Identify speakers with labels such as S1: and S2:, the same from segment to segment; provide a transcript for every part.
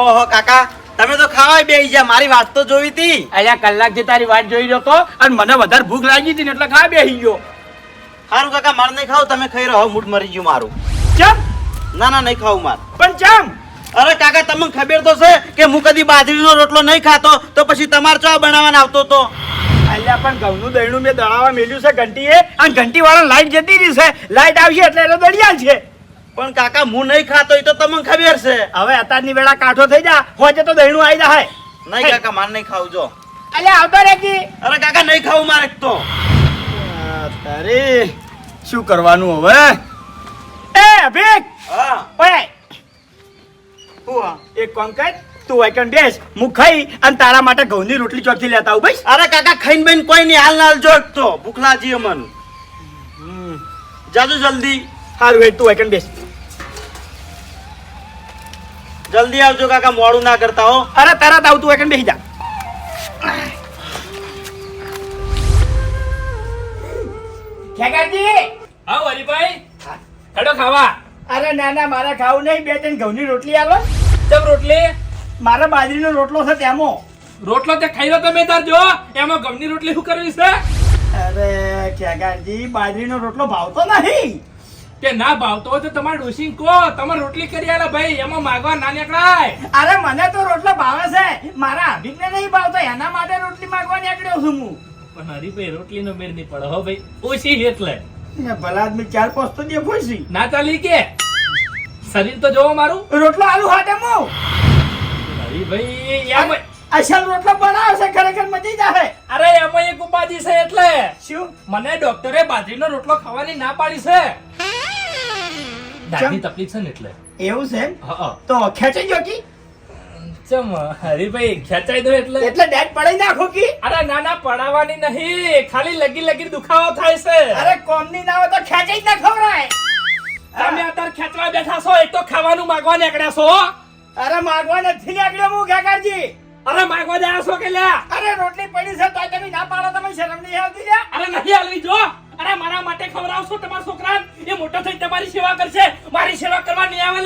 S1: ઓહો કાકા. તમે તો ખાવાય બે જા મારી વાત તો જોઈ હતી.
S2: અહીંયા કલાક જે તારી વાત જોઈ રહ્યો તો અને મને વધારે ભૂખ લાગી હતી ને એટલે ખા બેસી ગયો.
S1: સારું કાકા મારે નહીં ખાવ. તમે ખાઈ રહો. મૂડ મરી ગયું મારું.
S2: ચમ?
S1: ના ના નહીં ખાવું માર.
S2: પણ ચમ?
S1: અરે કાકા તમને ખબર તો છે કે હું કદી બાજરીનો રોટલો નહીં ખાતો તો પછી તમારે ચા બનાવવાનો આવતો તો?
S2: અલ્યા પણ ઘઉંનું દહીણું મેં દળાવા મેલ્યું છે ઘંટીએ અને ઘંટી વાળા લાઈટ જતી રહી છે. લાઈટ આવશે એટલે એનો દળિયાલ છે.
S1: પણ કાકા હું નહીં ખાતો એ તો તમને ખબર છે.
S2: હવે અત્યારની વેળા કાઠો થઈ જા હોજે તો દહીણું આવી જાય.
S1: નહીં કાકા માર નહીં ખાવું જો.
S2: અલે આવતો રેકી
S1: અરે કાકા નહીં ખાવું મારે તો.
S2: તારે શું કરવાનું હવે? એ અભિક!
S1: હા.
S2: ઓય.
S1: હું
S2: એક કામ કર તું વાયકન બેસ હું ખાઈ અને તારા માટે ઘઉંની રોટલી ચોથી લેતા આવું ભાઈ
S1: અરે કાકા ખાઈને બેન કોઈ નહીં હાલ નાલ હાલ જો એક તો. ભૂખ લાગી અમન જાજો જલ્દી.
S2: સારું વેટ તું વાયકન બેસ.
S1: જલ્દી આવજો કાકા મોડું ના કરતા હો.
S2: અરે તરત આવતું તું કે બેસી જા. ખેગાજી
S3: હા હરીભાઈ ખાવા.
S2: અરે ના ના મારે ખાવું નહીં. બે ત્રણ ઘઉંની રોટલી આલો.
S3: ચમ રોટલી?
S2: મારે બાજરીનો રોટલો છે તેમાં.
S3: રોટલો તે ખાઈ લો તમે તાર જો. એમાં ઘઉંની રોટલી શું કરવી છે?
S2: અરે ખેગાજી બાજરીનો રોટલો ભાવતો નહીં.
S3: કે ના ભાવતો હોય તો તમારે ડોસી કહો. તમારે રોટલી કરી આલે ભાઈ એમાં માગવા ના નીકળાય.
S2: અરે મને તો રોટલો ભાવે છે. મારા અભિકને નહીં ભાવતો એના માટે રોટલી માગવા નીકળ્યો છું હું.
S3: પણ હરીભાઈ રોટલી નો મેર નહીં પડે હો ભાઈ. ઓછી એટલે.
S2: ભલા આદમી ચાર પાંચ તો દેખો છે
S3: ના ચાલી કે. શરીર તો જોવો મારું.
S2: રોટલો આલુ હાટે મો.
S3: હરીભાઈ એમ
S2: અસલ રોટલો બનાવે છે ખરેખર મજી જાહે.
S3: અરે એમાં એક ઉપાધિ છે એટલે.
S2: શું?
S3: મને ડોક્ટરે બાજરીનો રોટલો ખાવાની ના પાડી છે. દાઢની તકલીફ છે ને એટલે.
S2: એવું છે તો ખેંચી ગયો કી?
S3: ચમ હરીભાઈ ખેંચાઈ દો એટલે.
S2: એટલે ડેટ પડી નાખો કી?
S3: અરે ના ના પડાવવાની નહીં. ખાલી લગી લગી દુખાવો થાય છે.
S2: અરે કોમની ના હોય તો ખેંચાઈ ના ખવરાય.
S3: તમે અત્યારે ખેંચવા બેઠા છો એક તો ખાવાનું માંગવા નીકળ્યા છો
S2: અરે માગવા નથી નીકળ્યો હું કાકાજી
S3: અરે માંગવા જાય છો કે લ્યા?
S2: અરે રોટલી પડી છે તો તમે ના પાડો તમે શરમ નહીં આવતી
S3: અરે નહીં હાલવી જો. અરે મારા માટે ખવડાવશો તમારા છોકરા એ મોટો થઈ તમારી સેવા કરશે. મારી સેવા કરવા નહીં આવે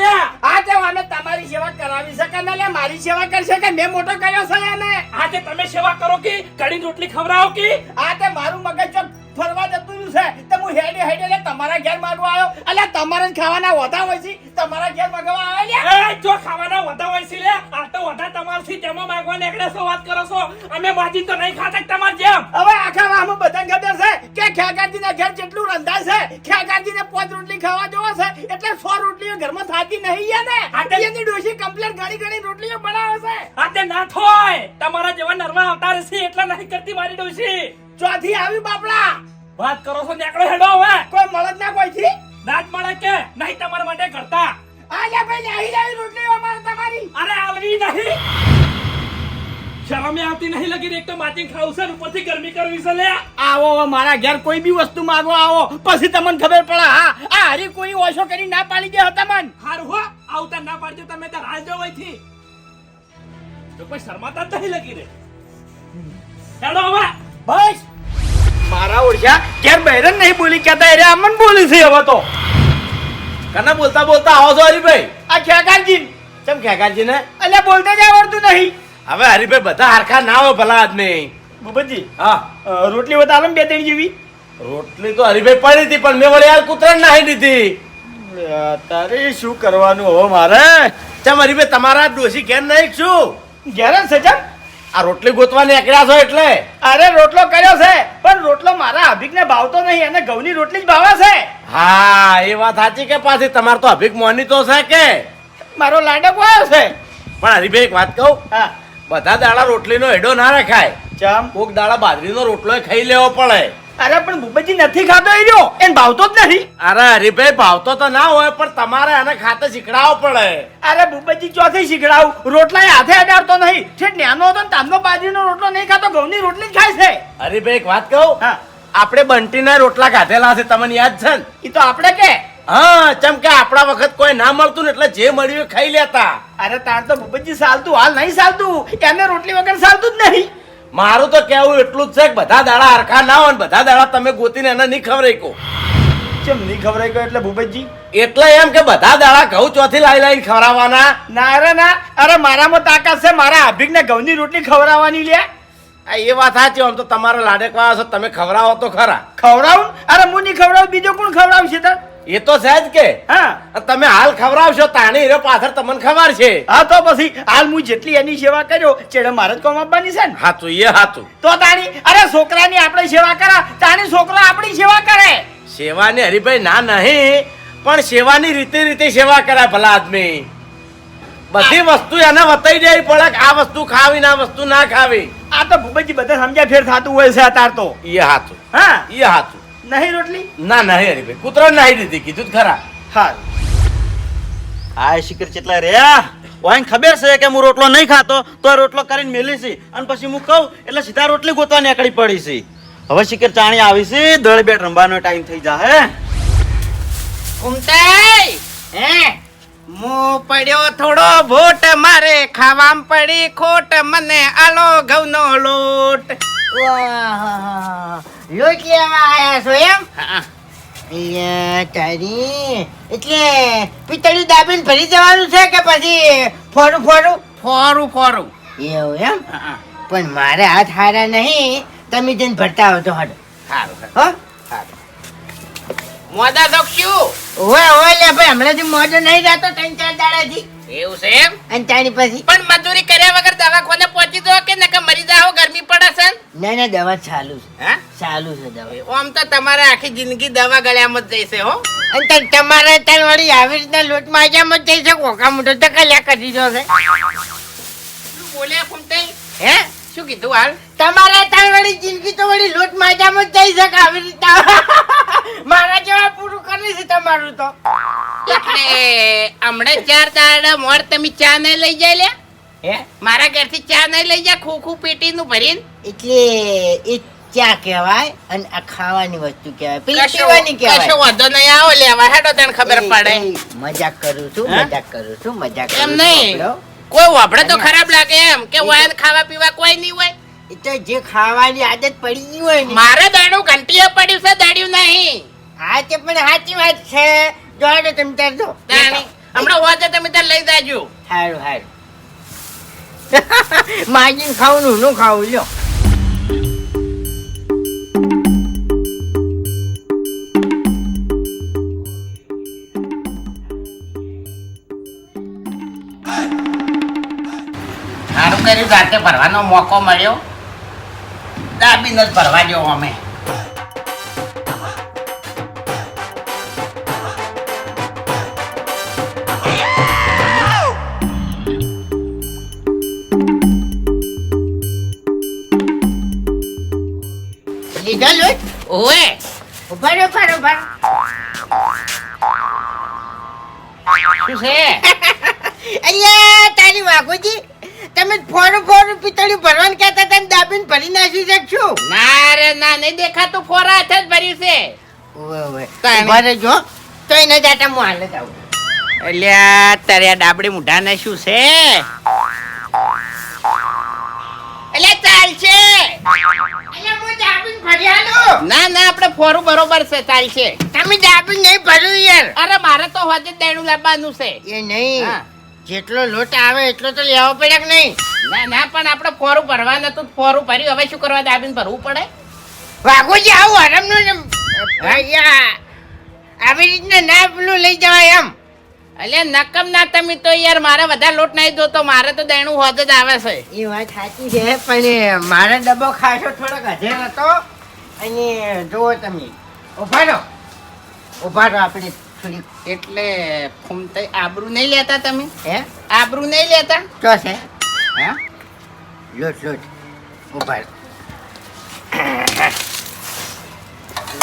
S2: આ તે અમે તમારી સેવા કરાવી શકે ને લે મારી સેવા કરશે કે મેં મોટો કર્યો છે એને?
S3: આજે તમે સેવા કરો કે? કડી રોટલી ખવડાવો કે?
S2: આ તે મારું મગજ ફરવા જતું છે. તો હું હેડે હેડે લે તમારા ઘેર માંગવા આવ્યો. અલ્યા તમારે જ ખાવાના હોતા હોય છે? તમારા ઘેર માંગવા આવ્યા લે.
S3: એ જો ખાવાના હોતા હોય છે લે આ તો વધા તમારથી તેમાં માંગવા નીકળે છો વાત કરો છો. અમે માજી તો નહીં ખાતા તમાર જેમ?
S2: હવે આખા વાહમાં બધા ખબર છે કે ખેગાજીના ઘેર જેટલું રંધાય છે ખેગાજીને પાંચ રોટલી ખાવા જોવો છે એટલે સો રોટલીઓ ઘરમાં થાતી નહીં યાર ને.
S3: તે-
S2: એની ડોશી કમ્પ્લેટ ઘણી ઘણી રોટલીઓ બનાવે છે.
S3: આ ના થોય. તમારા જેવા નરવા આવતા રહેશે એટલે નહીં કરતી મારી ડોશી.
S2: ચોથી આવી બાપડા.
S3: વાત કરો છો નીકળો હેડો હવે.
S2: કોઈ મળદ ના કોઈથી?
S3: દાંત મળે કે? નહીં તમારા માટે કરતા.
S2: આલ્યા ભાઈ લાવી લાવી રોટલી અમારે તમારી.
S3: અરે આવરી નહીં. શરમે આવતી નહીં લગી એક તો માચી ખાવું છે ઉપરથી ગરમી કરવી છે લે.
S2: આવો હવે મારા ઘેર કોઈ બી વસ્તુ માંગવા આવો. પછી તમને ખબર પડે હા આ હરી કોઈ ઓછો કરી ના પાડી દે હતા મન
S3: હારું હો આવતા ના પાડજો તમે તો રાહ જો થી તો કોઈ શરમાતા જ નહીં લગી રે હેડો હવે.
S2: બસ. મારા ઓળખ્યા ઘેર બહેરન નહીં બોલી કહેતા અરે અમન બોલી છે હવે તો.
S1: કના બોલતા બોલતા આવો છો હરીભાઈ
S2: આ ખેગારજી.
S1: ચમ ખેગાજી ને
S2: અલ્યા બોલતા જ આવડતું નહીં.
S1: હવે હરીભાઈ બધા હરખા ના હોય ભલા આદમી.
S2: ભૂપતજી
S1: હા.
S2: રોટલી બતાવો બે ત્રણ જેવી?
S1: રોટલી તો હરીભાઈ પડી હતી પણ મેં વળી યાર કૂતરા નાહી દીધી.
S2: તારે શું કરવાનું હવે મારે?
S1: ચમ હરીભાઈ તમારા ડોશી કેમ નહીં શું
S2: ઘેર જ છે ચમ?
S1: આ રોટલી ગોતવા નીકળ્યા છો એટલે?
S2: અરે રોટલો કર્યો છે પણ રોટલો મારા અભિકને ભાવતો નહીં એને ઘઉંની રોટલી જ ભાવે છે.
S1: હા એ વાત સાચી કે પાછી તમારે તો અભિક મોની તો છે કે?
S2: મારો લાડકો આવ્યો છે.
S1: પણ હરીભાઈ એક વાત કહું?
S2: હા.
S1: બધા દાડા રોટલીનો એડો ના રખાય.
S2: ચમ.
S1: કોક દાડા બાજરીનો રોટલો ખાઈ લેવો પડે.
S2: અરે પણ ભૂપેજી નથી ખાતો એ રહ્યો. એને ભાવતો જ નથી.
S1: અરે હરીભાઈ ભાવતો તો ના હોય પણ તમારે આને ખાતે શીખડાવવો પડે.
S2: અરે ભૂપેજી ચોથી શીખડાવું? રોટલા હાથે અડાડતો નહીં. ઠેઠ નાનો હતો ને તામનો બાજરીનો રોટલો નહીં ખાતો ઘઉંની રોટલી જ ખાય છે.
S1: હરીભાઈ એક વાત કહું? આપણે બંટીના રોટલા ખાધેલા છે તમને યાદ છે ને?
S2: એ તો આપણે કે?
S1: હા ચમ કે આપણા વખત કોઈ ના મળતું ને એટલે જે મળ્યું ખાઈ લેતા.
S2: અરે તાર તો ભૂપેજી ચાલતું હાલ નહીં ચાલતું એને રોટલી વગર ચાલતું જ નહીં.
S1: મારું તો કેવું એટલું જ છે કે બધા દાડા હરખા ના હોય ને બધા દાડા તમે ગોતીને એને નહીં ખવરાઈ કહો
S2: કેમ નહીં ખવરાઈ ગયો એટલે ભૂપેશજી
S4: એટલે એમ કે બધા દાડા ઘઉં ચોથી લાઈ લાઈને ખવડાવવાના.
S2: ના અરે ના અરે મારામાં તાકાત છે મારા અભિકને ઘઉંની રોટલી ખવડાવવાની લ્યા.
S4: આ એ વાત સાચી આમ તો તમારા લાડકવા છો તમે ખવડાવો તો ખરા.
S2: ખવડાવું? અરે હું નહીં ખવડાવું બીજો કોણ ખવડાવશે તાર?
S4: એ તો સહેજ કે.
S2: હા.
S4: તમે હાલ ખવડાવશો તાણી હીરો પાછળ તમને ખબર છે.
S2: હા તો પછી હાલ હું જેટલી એની સેવા કર્યો છેડે મારે જ કોમ આપવાની છે ને?
S4: હાચું એ હાચું.
S2: તો તાણી અરે છોકરાની આપણે સેવા કરા. તાણી છોકરો આપણી સેવા કરે.
S4: સેવાની હરીભાઈ ના નહીં પણ સેવાની રીતે રીતે સેવા કરાય ભલા આદમી. બધી વસ્તુ એને વતાઈ દેવી પડે કે આ વસ્તુ ખાવી ના વસ્તુ ના ખાવી.
S2: આ તો ભૂપતજી બધા સમજ્યા ફેર થતું હોય છે અતાર તો.
S4: એ હાથું
S2: હા?
S4: એ હાથું
S2: નહીં રોટલી?
S4: ના નહીં હરીભાઈ. કૂતરો નહીં દીધી. કીધું ખરા.
S2: હા
S1: આ શિખર ચેટલા રહ્યા ઓઈને ખબર છે કે હું રોટલો નહીં ખાતો તો રોટલો કરીને મેલી છે. અને પછી હું કહું એટલે સીધા રોટલી ગોતવા નીકળી પડી છે. હવે શિખર ચાણી આવી છે. દળ બેટ રમવાનો ટાઈમ થઈ જાય
S5: ઉમતાઈ! હે? મો પડ્યો થોડો ભોટ મારે ખાવામ પડી ખોટ મને આલો ઘઉંનો લોટ.
S6: લોટ લેવા આયા છો એમ? તારી એટલે પિતળિયું દાબીને ભરી જવાનું છે કે પછી ફોડું ફોડું?
S5: ફોરું ફોરું.
S6: એવું એમ? પણ મારે હાથ હારા નહીં તમે જઈને ભરતા આવજો હડો
S5: સારું
S6: હો?
S5: મોદા તો
S6: ઓય ઓય લે ભાઈ હમણાંથી મોઢો નહીં જાતો ત્રણ ચાર દાડાથી.
S5: એવું છે એમ?
S6: અને તારી પછી?
S5: પણ મજૂરી કર્યા વગર દવાખાને પહોંચી દો કે નકા મરી જાઓ ગરમી પડે છે ને?
S6: ના દવા ચાલુ છે.
S5: હા?
S6: ચાલુ છે દવા.
S5: આમ તો તમારે આખી જિંદગી દવા ગળ્યામાં જ જઈશે હો.
S6: અને તાર તમારે તન વળી આવી રીતના લોટ માજામાં જ જઈશે કોકા મોટો તો કલ્યા કરી દો છે.
S5: શું બોલ્યા ફૂમતાઈ
S6: હે?
S5: શું કીધું હાલ?
S6: તમારે તાર વળી જિંદગી તો વળી લોટ માજામાં જ જઈ શકે આવી રીતે. મારા જેવા પૂરું કરી છે તમારું તો.
S5: એટલે હમણાં ચાર દાડા મોર તમે ચા ને લઈ જાય લે
S6: હે?
S5: મારા ઘરથી ચા ને લઈ જા ખોખું પેટીનું ભરીને?
S6: એટલે એ ચા કહેવાય અને આ ખાવાની વસ્તુ કહેવાય. પેલી
S5: કશો
S6: પીવાની
S5: કશો
S6: કહેવાય
S5: વાંધો નહીં આવો લેવા હેડો તને ખબર પડે.
S6: મજાક કરું છું? મજાક કરું છું મજાક
S5: એમ નહીં. કોઈ વાપડે તો ખરાબ લાગે એમ કે વાયન ખાવા પીવા કોઈ નહીં હોય.
S6: એ તો જે ખાવાની આદત પડી ગઈ હોય ને.
S5: મારે દાડું ઘંટીએ પડ્યું છે દાડ્યું નહીં.
S6: હા તે પણ સાચી વાત છે. જોડો તમે તાર જો.
S5: હમણાં હોજે તમે ત્યાં લઈ જાજો.
S6: સારું સારું માગીને ખાવું નું નું ખાવું લ્યો.
S5: સારું કર્યું રાતે ભરવાનો મોકો મળ્યો. દાબીને નથી ભરવા જો અમે.
S6: લીધો લોટ?
S5: ઓએ
S6: ઊભા રહો ઊભા રહો.
S5: શું છે?
S6: અલ્યા તારી વાઘુજી તમે ફોડું ફોડું પિતળિયું ભરવાનું કહેતા હતા ને દાબીને ભરી નાખી શકશો
S5: ના રે ના નહીં દેખાતું ફોરા હાથે જ ભર્યું છે.
S6: ઓવે ઓવે
S5: તાણી.
S6: ઊભા રહેજો તો એને જાટા હું હાલે જાઉં.
S5: એટલે તારે આ ડાબડી મુઢાને શું છે. એટલે ચાલશે.
S6: અલ્યા હું દાબીને ભરી આલું.
S5: ના ના આપણે ફોરું બરોબર છે ચાલશે.
S6: તમે દાબીને નહીં ભર્યું યાર.
S5: અરે મારે તો હોજે દેણું લાવવાનું છે.
S6: એ નહીં. જેટલો લોટ આવે એટલો તો લેવો પડે કે નહીં?
S5: ના ના પણ આપણે ફોરું ભરવાનું હતું ફોરું ભર્યું. હવે શું કરવા દાબીને ભરવું પડે?
S6: વાઘોજી આવું આરામનું ને અલ્યા આવી રીતના ના પેલું લઈ જવાય એમ.
S5: એટલે નકમ ના તમે તો યાર મારે વધારે લોટ નહીં જોતો મારે તો દેણું હોદ જ આવે છે.
S6: એ વાત સાચી છે પણ મારે ડબ્બો ખાશો થોડોક હજેર હતો. અને જુઓ તમે ઊભા રહો. ઊભા રહો આપણે થોડીક.
S5: એટલે ફૂમતાઈ આબરૂ નહીં લેતા તમે?
S6: હે?
S5: આબરૂ નહીં લેતા?
S6: તો છે.
S5: હે?
S6: લોટ લોટ ઊભા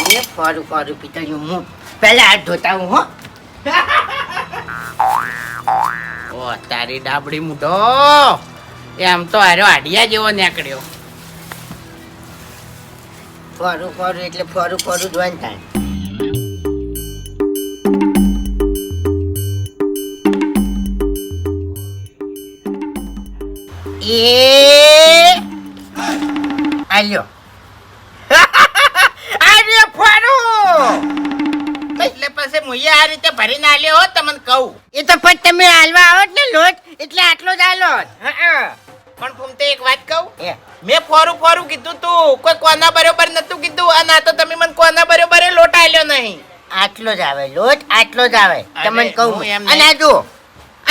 S6: એ ફરું ફરું પિતળ્યું હું પહેલા હાથ ધોતા હું હો.
S5: ઓ તારી ડાબડી મૂઢો. એમ તો હારો હાડિયા જેવો નીકળ્યો.
S6: ફરું ફરું એટલે ફરું ફરું ધોવાનું થાય એ. આલ્યો. આલ્યો ફરું
S5: મુએ આ રીતે ભરીને આલ્યો હોત તમને કહું.
S6: એ તો પછી તમે હાલવા આવો ને લોટ એટલે આટલો જ આલો
S5: પણ ફૂમતે એક વાત કહું. મેં ફોરું ફોરું કીધું તું. કોઈ કોના બરોબર નતું કીધું. અને આ તો તમે મને કોના બરોબર લોટ આલ્યો નહીં.
S6: આટલો જ આવે લોટ આટલો જ આવે. તમને કહું અને આ જુઓ.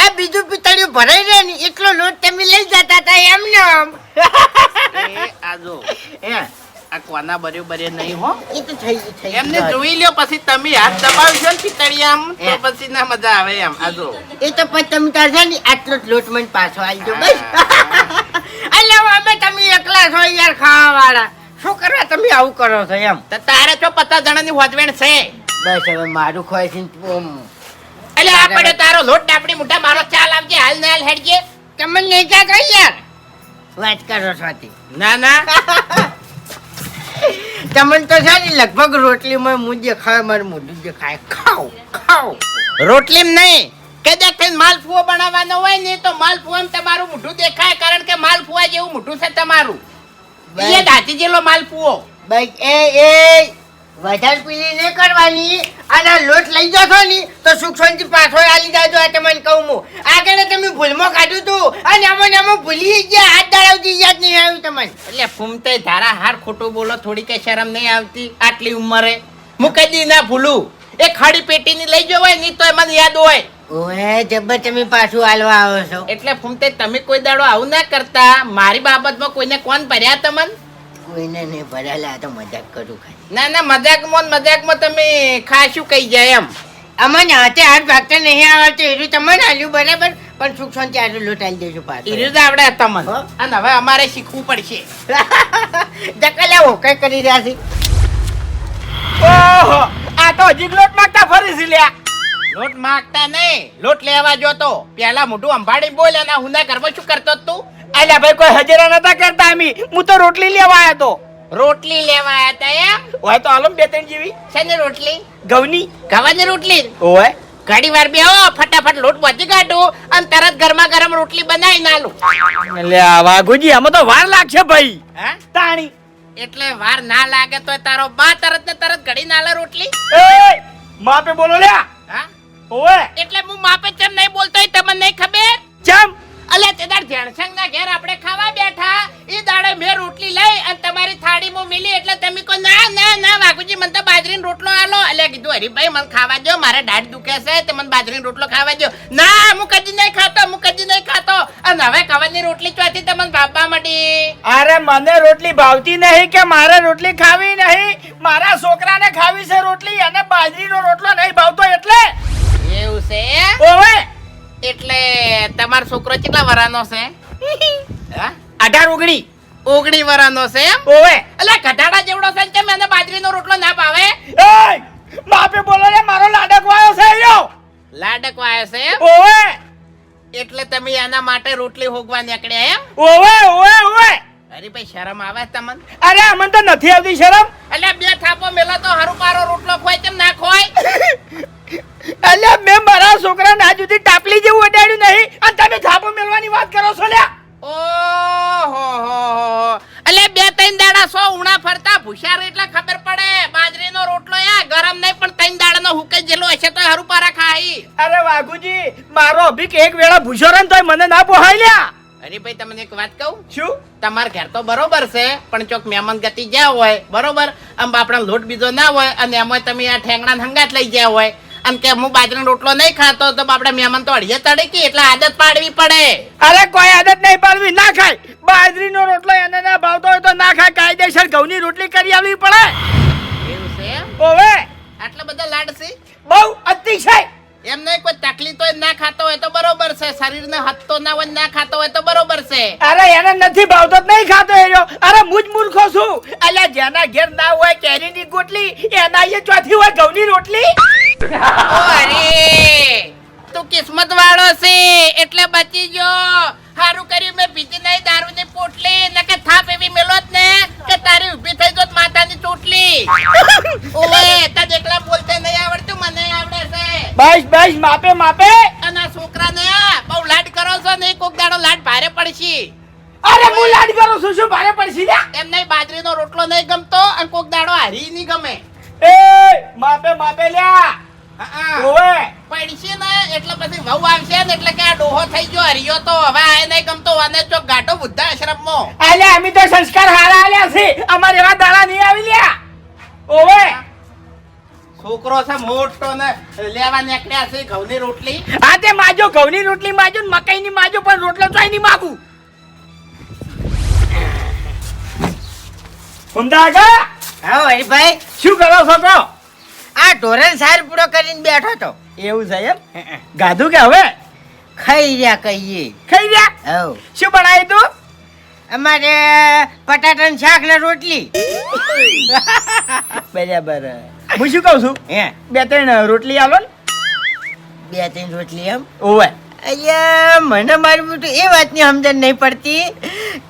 S6: આ બીજું પિતળિયું ભરાઈ રહે ને એટલો લોટ તમે લઈ જતા હતા એમને આમ.
S5: એ આ જો
S6: હે,
S5: આ કોના બરોબર નહીં હો.
S6: એ તો થઈ ગયું, થઈ
S5: એમને. જોઈ લ્યો પછી તમે હાથ દબાવશો ને પિતળિયામ તો પછી ના મજા આવે એમ. આ જો.
S6: એ તો પછી તમે તાર છે ને આટલો જ લોટ મને પાછો આલજો બસ. અલ્યા અમે તમે એકલા છો યાર ખાવા વાળા શું કરવા તમે આવું કરો છો એમ?
S5: તો તારે તો પચાસ જણાની હોજવેણ છે.
S6: બસ હવે મારું ખોય છે ને.
S5: એટલે આપણે તારો લોટ ડાપડી મોઢા મારો ચાલ આવજે હાલ ને હાલ હેડજે.
S6: તમે નહીં જા કહી યાર? વાત કરો છો
S5: ના ના.
S6: તમને તો છે ને લગભગ રોટલીમાં મું જે ખાય મારું મોઢું જે ખાય ખાઓ ખાઓ
S5: રોટલીમ નહીં. કે દેખ થઈને માલપુઓ બનાવવાનો હોય ને તો માલપુઆમાં તમારું મોઢું દેખાય કારણ કે માલપુઆ જેવું મોઢું છે તમારું. એ દાતી જેલો માલપુઓ.
S6: બે એ એ વધારે પીલી નહીં કરવાની. અને લોટ લઈ જશો ને તો સુખ શાંતિ પાછો આલી જાજો આ તમને કહું હું. આગળ તમે ભૂલમાં કાઢ્યું તું? અને અમને અમે ભૂલી ગયા હાથ ધરાવતી યાદ નહીં આવ્યું તમને.
S5: એટલે ફૂમતે ધારા હાર ખોટું બોલો થોડી કઈ શરમ નહીં આવતી આટલી ઉંમરે. હું કદી ના ભૂલું. એ ખાડી પેટીની લઈ જવાય નહીં તો મને યાદ હોય.
S6: ઓહે જબ્બર તમે પાછું હાલવા આવો છો.
S5: એટલે ફૂમતે તમે કોઈ દાડો આવું ના કરતા. મારી બાબતમાં કોઈને કોણ ભર્યા તમને?
S6: કોઈને ને ભરાયેલા આ તો મજાક કરું ખાલી.
S5: ના ના મજાકમાં ને મજાકમાં તમે ખાશું કહી જાય એમ?
S6: અમને હાથે હાથ ભાગતા નહીં આવડતું એરું તમને આલ્યું બરાબર પણ સુખ શાંતિ આટલું લોટાઈ દેજો પાછું.
S5: એરું તો આવડે તમને. અને હવે અમારે શીખવું પડશે.
S6: જકલ્યા કઈ કરી રહ્યા છે.
S2: ઓહો આ તો હજી લોટ માંગતા ફરી છે લ્યા.
S5: લોટ માંગતા નહીં લોટ લેવા જોતો પેલા મોઢું અંભાડી બોલ અને હું ના ઘરમાં શું કરતો જ તું?
S2: અલ્યા ભાઈ કોઈ હજેરા નતા કરતા અમી. હું તો રોટલી લેવા આવ્યો તો.
S5: રોટલી લેવા આયા તા એમ?
S2: હોય તો આલમ બે ત્રણ જેવી.
S5: શેની રોટલી?
S2: ઘઉંની.
S5: ગવાની રોટલી?
S2: ઓય.
S5: ઘડી વાર બેહો ફટાફટ લોટ બાજી કાઢો અને તરત ગરમા ગરમ રોટલી બનાવી નાલું
S2: એટલે વાઘુજી આમાં તો વાર લાગશે ભાઈ.
S5: હા?
S2: તાણી.
S5: એટલે વાર ના લાગે તો તારો બા તરત ને તરત ઘડી નાલે રોટલી.
S2: એ માપે બોલો લ્યા.
S5: હા?
S2: ઓય.
S5: એટલે હું માપે ચમ નહીં બોલતો તમને નહીં ખબર?
S2: ચમ.
S5: અલે તે દાડ ધ્યાનસંગ ના ઘેર આપણે ખાવા બેઠા. એ દાડે મેં રોટલી લઈ અને તમારી થાળી થાળીમાં મિલી એટલે તમે કહો ના ના ના વાઘુજી મને તો બાજરીનો રોટલો આલો. એટલે કીધું હરીભાઈ મને ખાવા દો મારે દાઢ દુખે છે તે મને બાજરીનો રોટલો ખાવા દો ના હું કદી નહીં ખાતો હું કદી નહીં ખાતો. અને હવે ખાવાની રોટલી ચોથી તમને ભાવવા મળી
S2: અરે મને રોટલી ભાવતી નહીં કે મારે રોટલી ખાવી નહીં? મારા છોકરાને ખાવી છે રોટલી અને બાજરીનો રોટલો નહીં ભાવતો એટલે?
S5: એવું છે?
S2: ઓવે!
S5: એટલે તમારો છોકરો કેટલા વરાનો છે?
S2: અઢાર ઓગણી
S5: ઓગણી વરાનો છે એમ?
S2: ઓવે.
S5: એટલે ઘટાડા જેવડો છે કે કેમ એને બાજરીનો રોટલો ના ભાવે?
S2: માપે બોલો ને મારો લાડક વાયો છે યો
S5: લાડકો આવ્યો છે એમ?
S2: ઓવે.
S5: એટલે તમે એના માટે રોટલી હોગવા નીકળ્યા એમ?
S2: ઓવે ઓવે ઓવે.
S5: અરે ભાઈ શરમ આવે તમને?
S2: અરે અમને તો નથી આવતી શરમ.
S5: એટલે બે થાપો મેલા તો હરું પારો રોટલો ખોય તેમ ના ખોય?
S2: અલ્યા મેં મારા છોકરાને આજ સુધી ટાપલી જેવું અડાડ્યું નહીં. અને તમે થાપો મેળવાની વાત કરો છો લ્યા
S5: ઓહો હો હો. એટલે બે ત્રણ દાડા સો ઉણા ફરતા ભૂસ્યાર એટલે ખબર પડે. બાજરીનો રોટલો યા ગરમ નહીં પણ ત્રણ દાડાનો હુકે જેલો હશે તો હરું પારા ખાઈ.
S2: અરે વાઘુજી મારો અભિક એક વેળા ભૂસ્યો રન તોય મને ના પોહાય લ્યા.
S5: અરે ભાઈ તમને એક વાત કહું?
S2: શું?
S5: તમારા ઘર તો બરોબર છે પણ ચોક મહેમાન ગતિ જ્યાં હોય બરોબર? આમ આપણા લોટ બીજો ના હોય અને એમાં તમે આ ઠેંગણા હંગાત લઈ ગયા હોય. અને કે હું બાજરીનો રોટલો નહીં ખાતો તો આપણે મહેમાન તો અડીએ તડકી એટલે આદત પાડવી પડે.
S2: અરે કોઈ આદત નહીં પાડવી ના ખાય. બાજરીનો રોટલો એને ના ભાવતો હોય તો ના ખાય કાયદેસર ઘઉંની રોટલી કરી આવવી પડે.
S5: એવું છે?
S2: ઓવે.
S5: આટલા બધા લાડ છે
S2: બહુ અતિશય.
S5: એમ નહીં કોઈ તકલીફ હોય ના ખાતો હોય તો બરોબર છે શરીરને હત્તો ના હોય ના ખાતો હોય તો બરોબર છે.
S2: અરે એને નથી ભાવતો નહીં ખાતો એ રહ્યો. અરે મુજ મૂર્ખો છું. અલ્યા જેના ઘેર ના હોય કેરીની ગોટલી એના અહીંયા ચોથી હોય ઘઉંની રોટલી.
S5: અરે તું કિસ્મત વાળો છે એટલે બચી ગયો. સારું કર્યું મેં બીજી નહીં દારૂની પોટલી. નકે થાપ એવી મેલો જ ને કે તારી ઊભી થઈ જોત માતાની ચોટલી. ઓએ તને એકલા બોલતે નહીં આવડતું મને આવડે છે.
S2: બસ બસ માપે માપે.
S5: અને છોકરા છોકરાને બહુ લાડ કરો છો ને કોક દાડો લાડ ભારે પડશે.
S2: અરે હું લાડ કરું છું શું ભારે પડશે
S5: એમ નહીં બાજરીનો રોટલો નહીં ગમતો અને કોક દાડો હારી નહીં ગમે
S2: એ માપે માપે લ્યા
S5: હા.
S2: ઓવે
S5: પડશે ને એટલે પછી વહુ આવશે ને એટલે કે આ ડોહો થઈ ગયો હરિયો તો હવે આ નહીં ગમતો ગાટો ચોક આશ્રમ મો
S2: આલે અમે તો સંસ્કાર હારા આલ્યા છે. અમારે એવા દાડા નહીં આવી લ્યા. ઓવે.
S5: છોકરો છે મોટો ને લેવા નીકળ્યા છે ઘઉંની રોટલી.
S2: આ તે માજો ઘઉંની રોટલી માજો ને મકાઈની માજો પણ રોટલો ચોય નહીં માગું. ફુંદા આગા
S6: હા હરીભાઈ
S2: શું કરો છો તો
S6: આ ઢોરેન સાર પૂરો કરીને બેઠો તો
S2: એવું છે એમ? ગાધું કે હવે?
S6: ખાઈ રહ્યા કહીએ.
S2: ખૈર્યા?
S6: હવ
S2: શું બનાવ્યું તું?
S6: અમારે પટાટાનું શાક ને રોટલી.
S2: બરાબર. હું શું કહું છું?
S6: હે.
S2: બે ત્રણ રોટલી આલો ને.
S6: બે ત્રણ રોટલી એમ?
S2: ઓવે.
S6: અહીંયા મને મારી તો એ વાતની સમજણ નહીં પડતી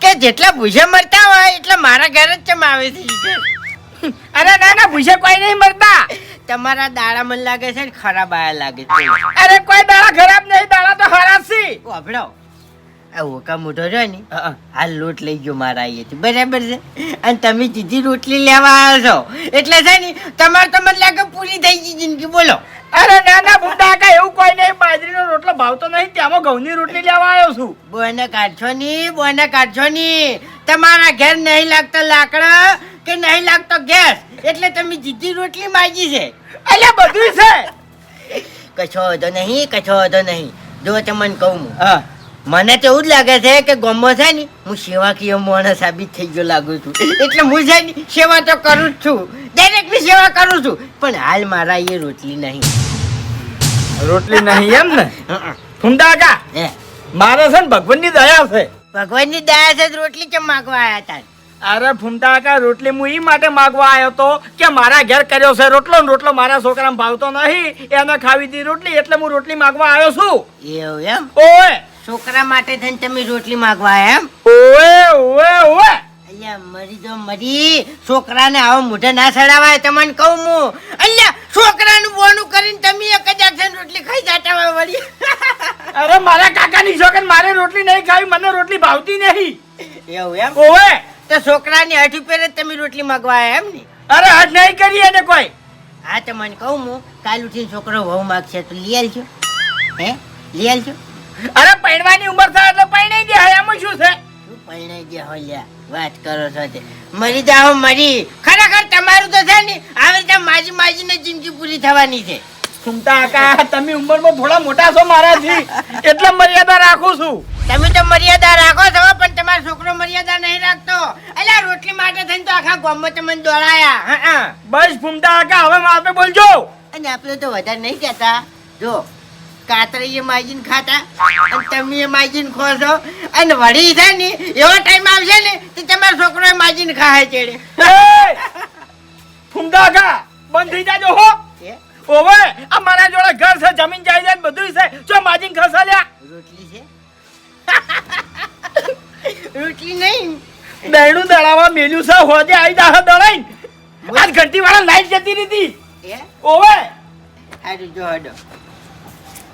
S6: કે જેટલા ભૂસા મરતા હોય એટલા મારા ઘરે જ ચમ આવે છે.
S2: અરે ના ના ભૂસે કોઈ નહીં મરતા.
S6: તમારા દાડા મન લાગે છે ને ખરાબ આયા લાગે છે.
S2: અરે કોઈ દાડા ખરાબ નહીં દાડા તો ખરાબ છે
S6: વાપડો આ ઓકા મોટો રહ્યો ને. હાલ લોટ લઈ ગયો મારા અહીંયાથી બરાબર છે? અને તમે સીધી રોટલી લેવા આવ્યા છો. એટલે છે ને તમારે તો મને લાગે પૂરી થઈ ગઈ જિંદગી. બોલો.
S2: અરે ના ના ભૂંડા કા એવું કોઈ નહીં. બાજરીનો રોટલો ભાવતો નહીં ત્યાંમાં ઘઉંની રોટલી લેવા આવ્યો છું.
S6: બોને કાઢશો ની બોને કાઢશો ની. તમારા ઘેર નહીં લાગતા લાકડા. કે નહીં લાગતો ગેસ? એટલે તમે જીધી રોટલી માગી છે.
S2: એટલે બધું છે.
S6: કશો વાંધો નહીં કશો વાંધો નહીં. જો તમને કહું હું.
S2: હા.
S6: મને તો એવું જ લાગે છે કે ગમો છે ને હું સેવાકીય માણસ સાબિત થઈ ગયો લાગુ છું. એટલે હું છે ને સેવા તો કરું જ છું. દરેકની સેવા કરું છું. પણ હાલ મારા એ રોટલી નહીં.
S2: રોટલી નહીં એમ ને? ફુંડા
S6: કા?
S2: મારે છે ને ભગવાનની દયા છે.
S6: ભગવાનની દયા છે રોટલી કેમ માગવા આવ્યા હતા
S2: અરે ફૂમતા કા રોટલી હું એ માટે માગવા આવ્યો તો કે મારા ઘેર કર્યો છે રોટલો ને રોટલો મારા છોકરાને ભાવતો નહીં. એને ખાવી દી રોટલી એટલે હું રોટલી માગવા આવ્યો છું.
S6: એવું એમ?
S2: ઓય.
S6: છોકરા માટે થઈને તમે રોટલી માગવા આવ્યા એમ?
S2: ઓય ઓય ઓય.
S6: અલ્યા મરી જો મરી. છોકરાને આવો મોઢે ના સડાવાય તમને કહું હું. અલ્યા છોકરાનું બોનું કરીને તમે એક જ આખે રોટલી ખાઈ જાતા હોય વળી.
S2: અરે મારા કાકાની છોકરા મારે રોટલી નહીં ખાવી મને રોટલી ભાવતી નહીં.
S6: એવું એમ?
S2: ઓએ
S6: તો છોકરાની અઢી જ તમે રોટલી માગવા આવ્યા એમ ને?
S2: અરે હટ નહીં કરી એને કોઈ.
S6: હા તો મને કહું હું કાલ ઉઠીને છોકરો વહુ માગશે તો લઈ આવજો હે? લઈ આવજો
S2: અરે પૈણવાની ઉંમર થાય એટલે પૈણાઈ દે એમાં શું છે?
S6: શું પરણાઈ દે હો લ્યા વાત કરો છો તે. મરી જાઓ મરી. ખરેખર તમારું તો છે ને આવી રીતે માજી માજીને જિંદગી પૂરી થવાની છે.
S2: ફૂમતા કાકા તમે ઉંમરમાં થોડા મોટા છો મારાથી. એટલે મર્યાદા રાખું છું.
S6: તમે તો મર્યાદા રાખો છો પણ તમારો છોકરો મર્યાદા નહીં રાખતો. એટલે રોટલી માટે થઈને તો આખા ગામમાં તમને દોડાયા. હા
S2: બસ ફૂમતા કાકા હવે માપે બોલજો.
S6: અને આપણે તો વધારે નહીં કહેતા. જો કાતરીએ માજીન ખાતા અને તમે માજીન ખો છો. અને વળી છે ને એવો ટાઈમ આવશે ને તો તમારો છોકરો માજીન ખાય ચેડે!
S2: ફૂમતા કાકા બંધ થઈ જાજો હો. ઓવે આ મારા જોડે ઘર છે જમીન જાયદાદ બધું છે. જો માજીન ખસાલ્યા
S6: રોટલી છે? રોટલી નહીં.
S2: દહીણું દળાવા મેલ્યું છે હોજે આવી દાહ દળાઈ આજ ઘંટી વાળા લાઈટ જતી રીતી ઓવે.
S6: સારું જો હડો.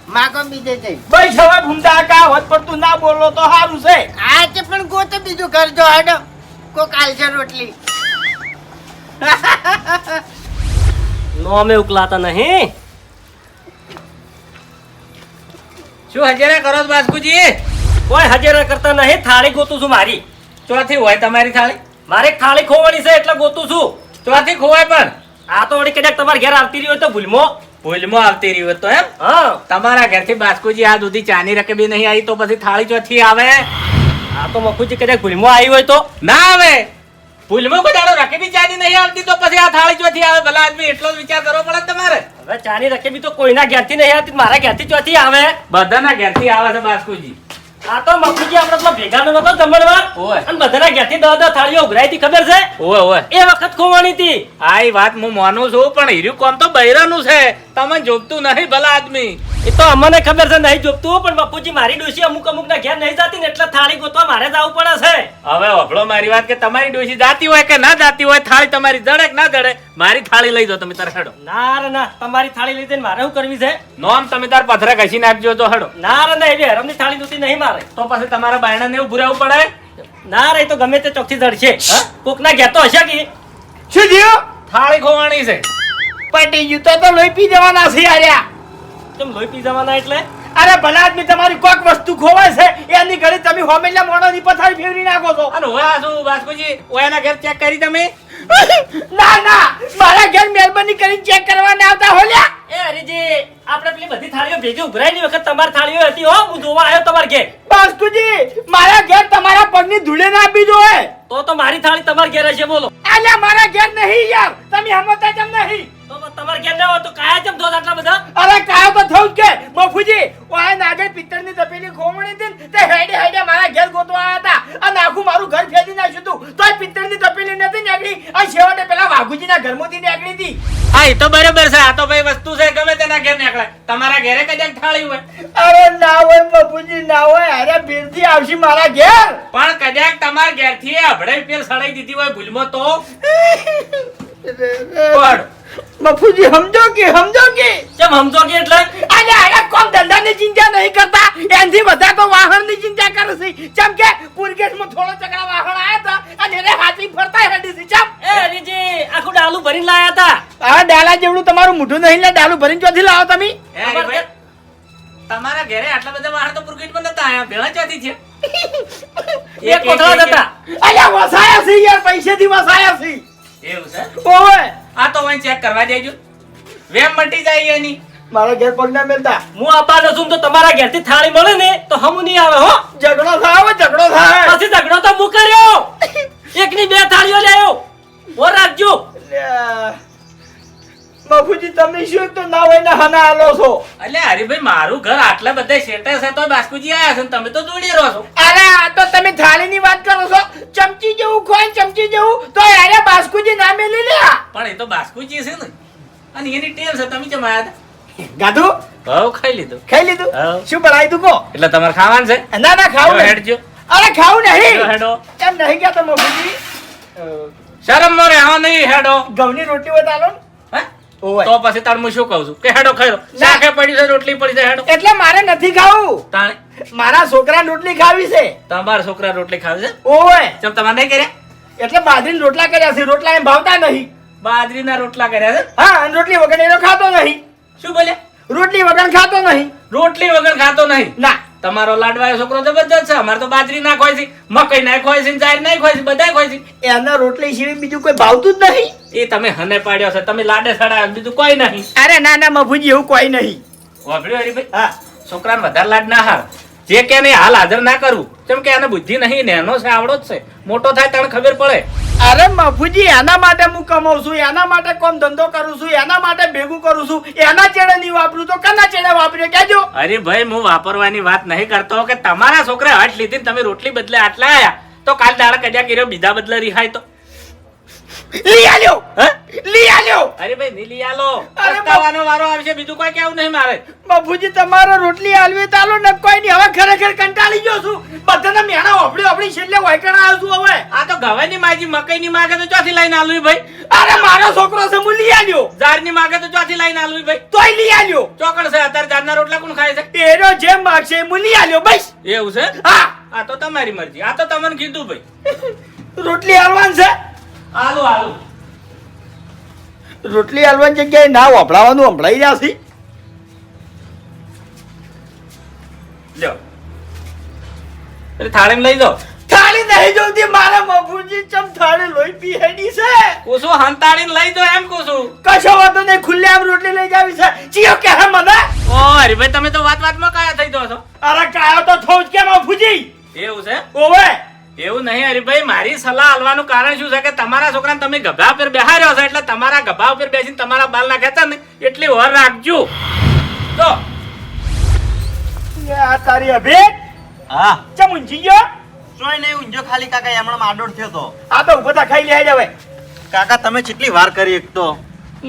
S6: માગો બીજે જઈ
S2: બસ હવે ફૂમતા કાકા વધ પડતું ના બોલો તો સારું છે.
S6: આ પણ ગોતો બીજું ઘર જો હડો. કોક આલશે રોટલી.
S7: નોમે ઉકલાતા નહીં.
S3: શું હજેરા કરો છો બાસ્કુજી
S7: કોઈ હજેરા કરતા નહીં થાળી ગોતું છું મારી.
S3: ચોથી હોય તમારી થાળી?
S7: મારે એક થાળી ખોવાની છે એટલે ગોતું છું.
S3: ચોથી ખોવાય પણ?
S7: આ તો વળી કદાચ તમારા ઘેર આવતી રહી હોય તો ભૂલમો.
S3: ભૂલમાં આવતી રહી હોય તો એમ?
S7: હા.
S3: તમારા ઘરથી બાસ્કુજી આ દૂધી ચાની રકબી નહીં આવી તો પછી થાળી ચોથી આવે?
S7: આ તો મખુજી કદાચ ભૂલમો આવી હોય તો.
S3: ના આવે. ભૂલમાં કોઈ દાડો રકેબી ચાની નહીં આવતી તો પછી આ થાળી ચોથી આવે. ભલા આદમી એટલો જ વિચાર કરવો પડે તમારે.
S7: હવે ચાની રકેબી તો કોઈના ઘેરથી નહીં આવતી મારા ઘેરથી ચોથી આવે.
S3: બધાના ઘેરથી આવે છે બાસ્કુજી.
S7: આ તો મખુજી આપણે ભેગા નો નતો જમણવા
S3: ઓય.
S7: અને બધાના ઘેરથી દસ થાળીઓ ઉઘરાઈ હતી ખબર છે?
S3: ઓય ઓય.
S7: એ વખત ખોવાની હતી.
S3: આ વાત હું માનું છું પણ હીર્યું કોમ તો બૈરાનું છે. તમને જોગતું નહીં ભલા આદમી.
S7: એ તો અમને ખબર છે નહીં જોતું પણ બાપુજી મારી ડોશી અમુક અમુક ના ઘેર નહીં જતી ને એટલે થાળી ગોતવા મારે જવું પડે છે.
S3: હવે વફળો મારી વાત કે તમારી ડોશી જાતી હોય કે ના જાતી હોય થાળી તમારી જડે કે ના જડે મારી થાળી લઈ જાઓ તમે તાર હેડો.
S7: ના રે ના તમારી થાળી લઈ જઈને મારે શું કરવી છે?
S3: નોમ તમે તાર પથરા ઘસી નાખજો તો હેડો.
S7: ના રે ના એવી હરમની થાળી જોતી નહીં મારે.
S3: તો પછી તમારા બાયણાને એવું ભૂરાવું પડે?
S7: ના રે તો ગમે તે ચોખ્ખી જડશે. કોકના ઘેર તો હશે કે?
S2: શું થયું?
S3: થાળી ખોવાણી છે.
S2: પટી ગયું તો તો લોહી પી જવાના છે યાર.
S7: કેમ લોહી પી જવાના એટલે?
S2: અરે ભલા આદમી તમારી કોઈક વસ્તુ ખોવાય છે એની ઘડી તમે હોમેલા મોણોની પથારી ફેરવી નાખો છો.
S4: અને હોય આ શું બાસ્કુજી ઓયાના ઘેર ચેક કરી તમે?
S2: ના ના મારા ઘેર મહેરબાની કરી ચેક કરવા ના આવતા હોલ્યા.
S7: એ હરીજી આપણે પેલી બધી થાળીઓ ભેગી ઉભરાયેલી વખત તમારી થાળીઓ હતી હો હું જોવા આવ્યો તમારે ઘેર.
S2: બાસ્કુજી મારા ઘેર તમારા પગની ધૂળે ના આપી જો
S7: તો તો મારી થાળી તમાર ઘેર હશે બોલો.
S2: અલ્યા મારા ઘેર નહીં યાર તમે હમતા કેમ નહીં?
S7: તમારે ઘેર ના તો કાયા કેમ ધોધ આટલા બધા?
S2: અરે કાયો તો કે? મફુજી ઓય નાગે પિત્તળની તપેલી ખોમણી હતી તે હેડે હેડે મારા ઘેર ગોતવા હતા. અને આખું મારું ઘર ફેરી નાખ્યું હતું. તોય પિત્તળની તપેલી નથી નીકળી. અને છેવટે પેલા વાઘુજીના ઘરમાંથી નીકળી હતી.
S4: હા એ તો બરોબર છે. આ તો ભાઈ વસ્તુ છે ગમે તેના ઘેર નીકળે. તમારા ઘેરે કદાચ થાળી હોય.
S2: અરે ના હોય મફુજી ના હોય. અરે ભીડથી આવશે મારા ઘેર.
S4: પણ કદાચ તમારા ઘેરથી આપણે પેલ સડાઈ દીધી હોય ભૂલમાં તો. પણ
S2: મફુજી સમજો કે સમજો કે.
S7: કેમ સમજો કે એટલે?
S2: આજે આયા કોમ ધંધાની ચિંતા નહીં કરતા. એનથી બધા તો વાહનની ચિંતા કરે છે. ચમ કે પુરગેટમાં થોડો ચકડા વાહન આયા હતા અને એને હાથી ફરતા હેડી છે. ચમ.
S7: એ હરીજી આખું ડાલુ ભરીને લાયા હતા.
S2: આ ડાલા જેવડું તમારું મોઢું નહીં લે ડાલું ભરીને ચોથી લાવો તમે?
S4: તમારા ઘરે આટલા બધા વાહન તો પુરગેટમાં નતા આયા ભેળા ચોથી છે
S7: એક કોઠા હતા.
S2: અલ્યા વસાયા છે યાર પૈસેથી વસાયા છે.
S4: એવું છે?
S2: ઓય
S4: આ તો અહીં ચેક કરવા દેજો. વેમ મટી જાય એની.
S2: મારા ઘેર પગ ના મેલતા.
S7: હું આપવાનો છું તો તમારા ઘેરથી થાળી મળે ને તો હમ નહીં આવે હો.
S2: ઝઘડો થાય ઝઘડો થાય.
S7: પછી ઝઘડો તો હું કર્યો. એકની બે થાળીઓ લાયો ઓર રાખજો.
S2: અલ્યા, બાપુજી તમે શું તો ના હોય ને હના આલો છો?
S4: એટલે હરીભાઈ મારું ઘર આટલા બધા શેટે છે તો બાસ્કુજી આયા છે તમે તો દોડી રહો છો.
S2: અરે આ તો તમે થાળીની વાત કરો છો. ચમચી જેવું ખોય ચમચી જેવું તો અરે બાસ્કુજી ના મેલી લે.
S4: પણ એ તો બાસ્કુજી છે ને. અને એની ટેલ છે તમે કેમ આયા
S2: ગાધુ?
S4: હવ ખાઈ લીધું.
S2: ખાઈ લીધું. શું બનાવી તું કો
S4: એટલે તમારે ખાવાનું છે?
S2: ના ના ખાવું
S4: હેડજો.
S2: અરે ખાવું નહીં.
S4: હેડો.
S2: એમ નહીં ગયા તમે બાપુજી?
S4: શરમમાં હા નહીં હેડો.
S2: ઘઉંની રોટી બતાલો ને.
S4: તો પછી તાર હું શું કહું છું? કે હેડો ખાઈ શાકે પડી છે રોટલી પડી છે હેડો.
S2: એટલે મારે નથી ખાવું.
S4: તાણે.
S2: મારા છોકરા રોટલી ખાવી છે.
S4: તમારા છોકરા રોટલી ખાવી છે?
S2: ઓય.
S4: ચમ તમારે નહીં કર્યા?
S2: એટલે બાજરી રોટલા કર્યા છે રોટલા એમ ભાવતા નહીં.
S4: બાજરીના રોટલા કર્યા છે?
S2: હા અને રોટલી વગર એનો ખાતો નહીં.
S4: શું બોલ્યા?
S2: રોટલી વગર ખાતો નહીં.
S4: રોટલી વગર ખાતો નહીં?
S2: ના.
S4: તમારો લાડવાયો છોકરો જબરજસ્ત છે. અમારે તો બાજરી ના ખોય છે. મકઈ ના ખોય છે જાહેર ના ખોય છે બધા ખોય છે.
S2: એના રોટલી સિવાય બીજું કોઈ ભાવતું જ નહીં.
S4: એ તમે હને પાડ્યો છે. તમે લાડે સડાયો બીજું કોઈ નહીં.
S2: અરે ના ના મફુજી એવું કોઈ નહીં.
S4: વાપર્યું હરીભાઈ?
S2: હા.
S4: છોકરાને વધારે લાડ ના હાર. જે કે હાલ હાજર ના કરવું કેમ કે એને બુદ્ધિ નહીં નેનો છે આવડો જ છે. મોટો થાય તને ખબર પડે.
S2: અરે મફુજી એના માટે હું કમાઉં છું, એના માટે કોમ ધંધો કરું છું, એના માટે ભેગું કરું છું, એના ચેડે નહીં વાપરું તો કના ચેડે વાપરે કેજો
S4: અરે ભાઈ, હું વાપરવાની વાત નહીં કરતો કે તમારા છોકરા હટ લીધી તમે રોટલી બદલે આટલા આયા. તો કાલ દાડા કજા કર્યો, બીજા બદલે રિહાય તો.
S2: લઈ આલ્યો!
S4: હે?
S2: લઈ આલ્યો!
S4: અરે ભાઈ નીલી આલો.
S2: અરે
S4: પસ્તાવાનો વારો આવશે બીજું કોઈ કેવું નહીં મારે.
S2: બાપુજી તમારો રોટલી આલવી તાલો ન કોઈ નહીં. હવે ખરેખર કંટાળી ગયો છું. બધાને મેણા ઓપડી ઓપડી છેલ્લે વાયકણા આવ્યો છું હવે.
S4: આ તો ગવાની માજી મકઈ ની માગે તો ચોથી લાઈન આલવી ભાઈ.
S2: અરે મારો છોકરો છે હું લઈ આલ્યો.
S4: ઝાડની માગે તો ચોથી લાઈન આલવી ભાઈ.
S2: તોય લઈ આલ્યો.
S4: ચોકડ છે અત્યારે ઝાડના રોટલા કોણ ખાય છે?
S2: એનો જેમ માગશે હું લઈ આલ્યો. બસ.
S4: એવું છે?
S2: હા.
S4: આ તો તમારી મરજી. આ તો તમને કીધું ભાઈ.
S2: રોટલી આલવાન છે?
S4: આલુ આલુ
S2: રોટલી હાલવાની જગ્યાએ ના વપરાવાનું સંભળાઈ
S4: એટલે થાળીમાં લઈ જાઓ.
S2: થાળી નહીં જોતી મારા મફુજી ચમ થાળી લોહી પી છે?
S4: કુસું હંતાડીને લઈ જાઓ એમ કુસું.
S2: કશો વાતો નહીં ખુલ્લે આમ રોટલી લઈ જાવી છે. ચિયો કે હે મને?
S4: ઓ હરીભાઈ તમે તો વાત વાતમાં કયા થઈ દો છો.
S2: અરે કાયો તો થવું જ કે મફુજી.
S4: એવું છે?
S2: ઓવે.
S4: એવું નહીં હરીભાઈ મારી સલાહ હાલવાનું કારણ શું છે કે તમારા છોકરાને તમે ગભા ઉપર બેહાર્યો છે એટલે તમારા ગભા ઉપર બેસીને તમારા બાલ નાખ્યા ને એટલી વર રાખજો. તો
S2: આ તારી અભેટ?
S1: હા.
S2: ચમ ઊંચી ગયો?
S1: જોઈ નહીં ઊંઝો ખાલી કાકા એમણે માડોડ થયો તો.
S2: આ તો ઊભો થા ખાઈ લે હવે.
S1: કાકા તમે કેટલી વાર કરી એક તો?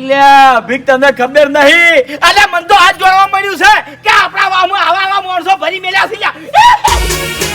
S2: લે ભીખ તમને ખબર નહીં. અલે મન તો આજ જોડવા મળ્યું છે કે આપણા વામમાં આવા આવા માણસો ભરી મેલ્યા છે